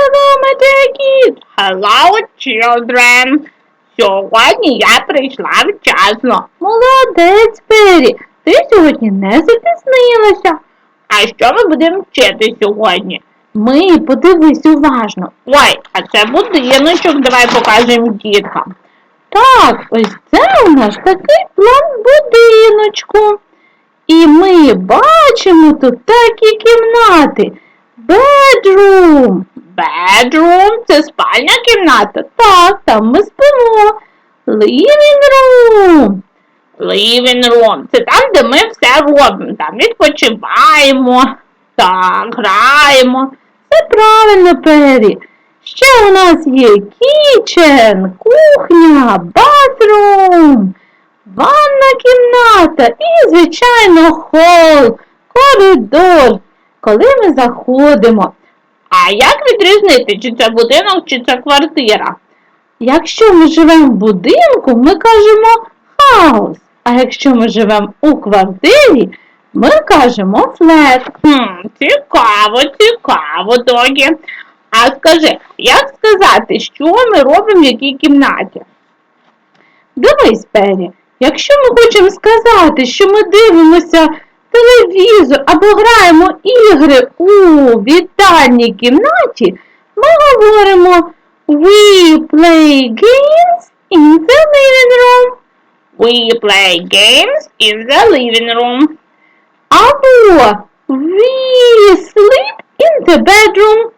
hello, my dear kids. Hello, children. Сьогодні я прийшла вчасно. Молодець, Пері. Ти сьогодні не запізнилася. А що ми будемо вчити сьогодні? Ми подивись уважно. Ой, а це будиночок, давай покажемо діткам. Так, ось це у нас такий план будиночку. І ми бачимо тут такі кімнати. Bedroom. Bedroom – це спальня кімната. Так, там ми спимо. Living room. Living room. Це там, де ми все робимо. Там відпочиваємо, так, граємо. Це правильно, Пері. Ще у нас є kitchen, кухня, bathroom, ванна кімната і, звичайно, хол, коридор, коли ми заходимо. А як відрізнити, чи це будинок, чи це квартира? Якщо ми живемо в будинку, ми кажемо house. А якщо ми живемо у квартирі, ми кажемо flat. Хм, цікаво, цікаво, Догі. А скажи, як сказати, що ми робимо в якій кімнаті? Дивись, Пері, якщо ми хочемо сказати, що ми дивимося телевізор або граємо ігри у вітальній кімнаті, ми говоримо We play games in the living room. We play games in the living room. Або We sleep in the bedroom.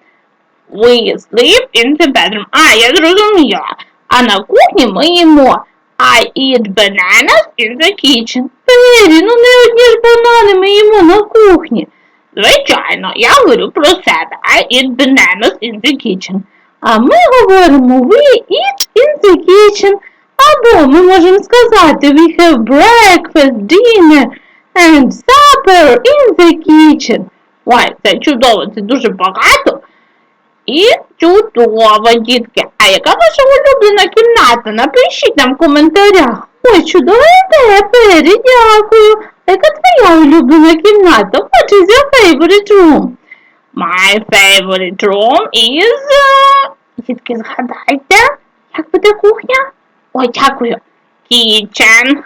We sleep in the bedroom. А, я зрозуміла. А на кухні ми їмо. I eat bananas in the kitchen. Пері, ну не одні ж банани ми їмо на кухні. Звичайно, я говорю про себе. I eat bananas in the kitchen. А ми говоримо we eat in the kitchen. Або ми можемо сказати we have breakfast, dinner and supper in the kitchen. Ой, це чудово, це дуже багато. І чудово, дітки. Яка ваша улюблена кімната? Напишіть нам в коментарях. Ой, чудова ідея, Пері, дякую. Яка твоя улюблена кімната? What is your favorite room? My favorite room is... uh, Дітки, згадайте, як буде кухня? Ой, дякую. Kitchen.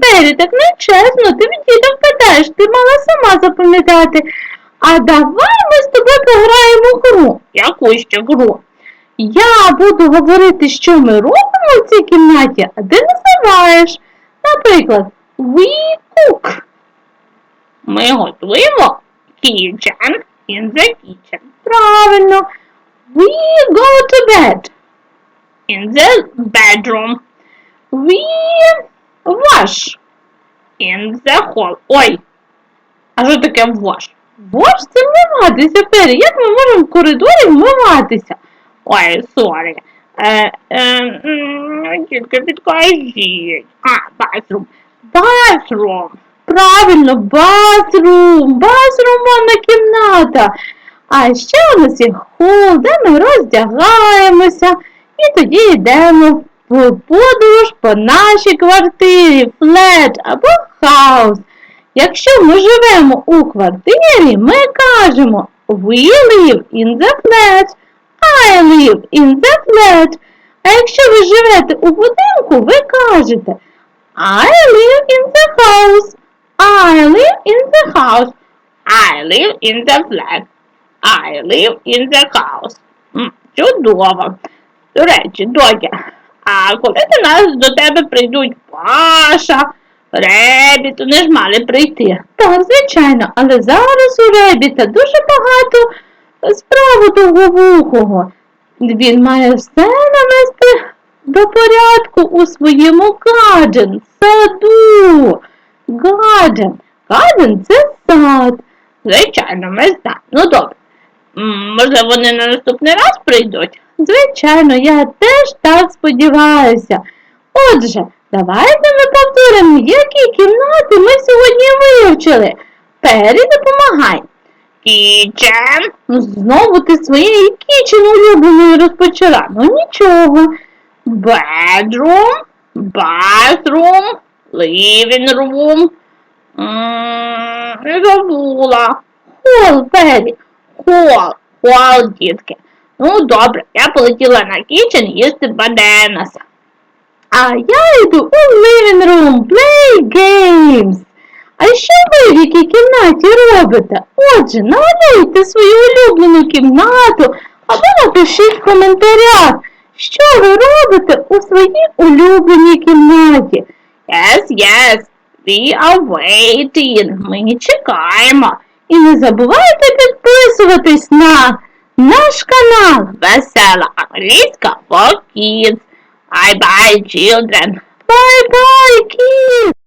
Пері, так нечесно, ти від діток питаєш, ти мала сама запам'ятати. А давай ми з тобою пограємо гру. Яку ще гру? Я буду говорити, що ми робимо в цій кімнаті, а ти називаєш. Наприклад, we cook. Ми готуємо kitchen in the kitchen. Правильно. We go to bed. In the bedroom. We wash. In the hall. Ой, а що таке wash? Wash це вмиватися, Пері. Як ми можемо в коридорі вмиватися? Ой, сорі. Е, е, тільки підкажіть. А, bathroom. Bathroom. Правильно, bathroom. Bathroom ванна кімната. А ще у нас є хол, де ми роздягаємося і тоді йдемо в подорож по нашій квартирі, флет або хаус. Якщо ми живемо у квартирі, ми кажемо We live in the flat. I live in the flat. А якщо ви живете у будинку, ви кажете I live in the house. I live in the house. I live in the flat. I live in the house. Чудово. До речі, Доня, а коли до нас до тебе прийдуть Паша, Ребіт, вони ж мали прийти. Так, звичайно, але зараз у Ребіта дуже багато справу довговухого. Він має все навести до порядку у своєму гаджен, саду. Гаджен. Гаджен це сад. Звичайно, ми знаємо. Ну добре. Може, вони на наступний раз прийдуть? Звичайно, я теж так сподіваюся. Отже, давайте ми повторимо, які кімнати ми сьогодні вивчили. Пері, допомагай. Кічен. Ну, знову ти своєї кічен улюбленої розпочала. Ну нічого. Bedroom, bathroom, living room. Не забула. Хол, Пері. Хол. Хол, дітки. Ну, добре, я полетіла на кічен їсти баденас. А я йду у living room, play games. А що ви в якій кімнаті робите? Отже, намалюйте свою улюблену кімнату або напишіть в коментарях, що ви робите у своїй улюбленій кімнаті. Yes, yes, we are waiting. Ми чекаємо. І не забувайте підписуватись на наш канал Весела Англійська for Kids. Bye bye, children. Bye bye, kids.